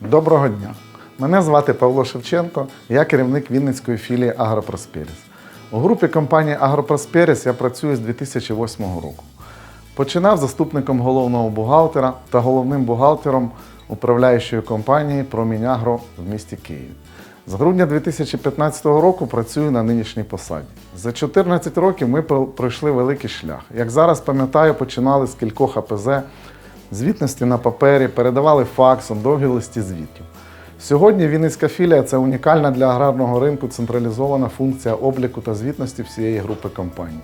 Доброго дня! Мене звати Павло Шевченко, я керівник Вінницької філії Агропросперіс. У групі компанії Агропросперіс я працюю з 2008 року. Починав заступником головного бухгалтера та головним бухгалтером управляючої компанії Промінягро в місті Києві. З грудня 2015 року працюю на нинішній посаді. За 14 років ми про- пройшли великий шлях. Як зараз пам'ятаю, починали з кількох АПЗ, звітності на папері, передавали факсом, довгі листі звітів. Сьогодні Вінницька філія це унікальна для аграрного ринку централізована функція обліку та звітності всієї групи компаній.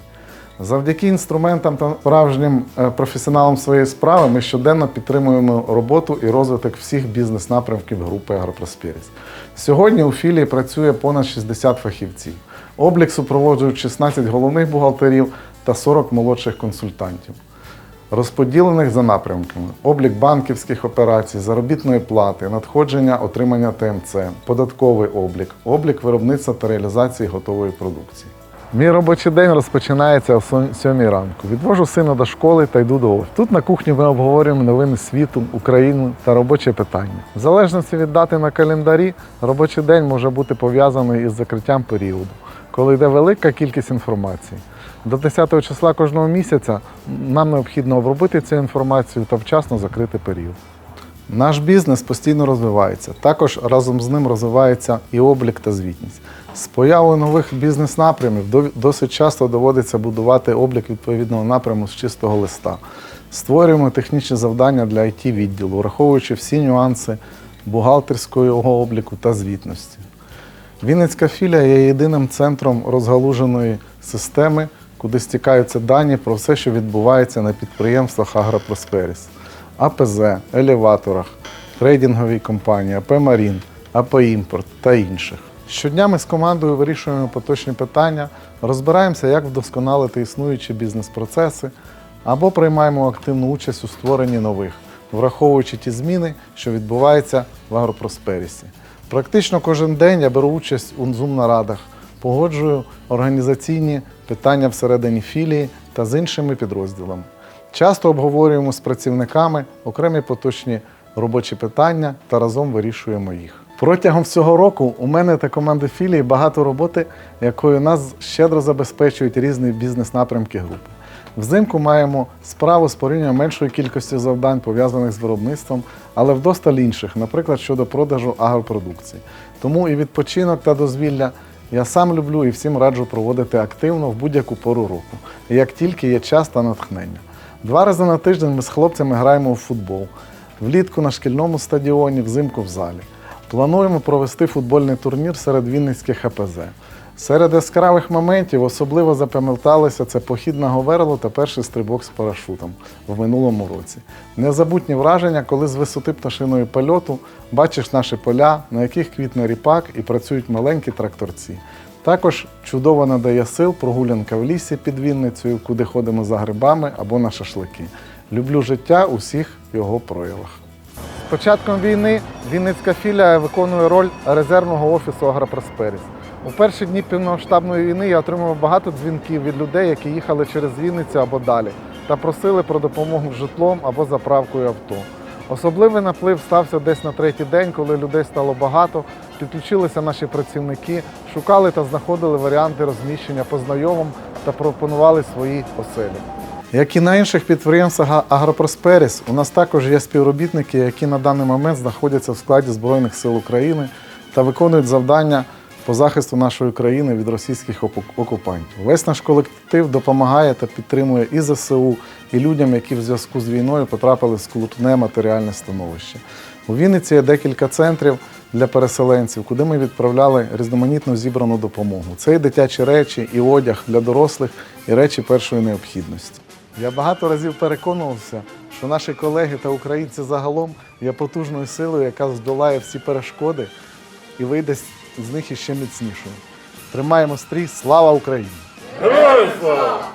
Завдяки інструментам та справжнім е, професіоналам своєї справи ми щоденно підтримуємо роботу і розвиток всіх бізнес-напрямків групи Агропроспіріс. Сьогодні у філії працює понад 60 фахівців. Облік супроводжують 16 головних бухгалтерів та 40 молодших консультантів розподілених за напрямками: облік банківських операцій, заробітної плати, надходження отримання ТМЦ, податковий облік, облік виробництва та реалізації готової продукції. Мій робочий день розпочинається о 7 ранку. Відвожу сина до школи та йду до офісу. Тут на кухні ми обговорюємо новини світу, України та робочі питання. В залежності від дати на календарі, робочий день може бути пов'язаний із закриттям періоду, коли йде велика кількість інформації. До 10 числа кожного місяця нам необхідно обробити цю інформацію та вчасно закрити період. Наш бізнес постійно розвивається. Також разом з ним розвивається і облік та звітність. З появою нових бізнес-напрямів досить часто доводиться будувати облік відповідного напряму з чистого листа. Створюємо технічні завдання для it відділу, враховуючи всі нюанси бухгалтерського обліку та звітності. Вінницька філія є єдиним центром розгалуженої системи, куди стікаються дані про все, що відбувається на підприємствах Агропросперіс, АПЗ, елеваторах, трейдинговій компанії, АП Марін, АП Імпорт та інших. Щодня ми з командою вирішуємо поточні питання, розбираємося, як вдосконалити існуючі бізнес-процеси або приймаємо активну участь у створенні нових, враховуючи ті зміни, що відбуваються в Агропросперісі. Практично кожен день я беру участь у Zoom-нарадах, погоджую організаційні питання всередині філії та з іншими підрозділами. Часто обговорюємо з працівниками окремі поточні робочі питання та разом вирішуємо їх. Протягом всього року у мене та команди філії багато роботи, якою нас щедро забезпечують різні бізнес-напрямки групи. Взимку маємо справу з порівнянням меншої кількості завдань, пов'язаних з виробництвом, але вдосталь інших, наприклад, щодо продажу агропродукції. Тому і відпочинок та дозвілля я сам люблю і всім раджу проводити активно в будь-яку пору року, як тільки є час та натхнення. Два рази на тиждень ми з хлопцями граємо у футбол, влітку на шкільному стадіоні, взимку в залі. Плануємо провести футбольний турнір серед вінницьких АПЗ. Серед яскравих моментів особливо запам'яталися це похід на Говерло та перший стрибок з парашутом в минулому році. Незабутні враження, коли з висоти пташиної польоту бачиш наші поля, на яких квітне ріпак і працюють маленькі тракторці. Також чудово надає сил прогулянка в лісі під Вінницею, куди ходимо за грибами або на шашлики. Люблю життя у всіх його проявах. Початком війни Вінницька філія виконує роль резервного офісу Агропросперіс. У перші дні повномасштабної війни я отримав багато дзвінків від людей, які їхали через Вінницю або далі, та просили про допомогу з житлом або заправкою авто. Особливий наплив стався десь на третій день, коли людей стало багато. Підключилися наші працівники, шукали та знаходили варіанти розміщення по знайомим та пропонували свої оселі. Як і на інших підприємствах Агропросперіс, у нас також є співробітники, які на даний момент знаходяться в складі Збройних сил України та виконують завдання по захисту нашої країни від російських окупантів. Весь наш колектив допомагає та підтримує і ЗСУ, і людям, які в зв'язку з війною потрапили в скрутне матеріальне становище. У Вінниці є декілька центрів для переселенців, куди ми відправляли різноманітну зібрану допомогу. Це і дитячі речі, і одяг для дорослих, і речі першої необхідності. Я багато разів переконувався, що наші колеги та українці загалом є потужною силою, яка здолає всі перешкоди і вийде з- них іще міцнішою. Тримаємо стрій, слава Україні! Героям слава!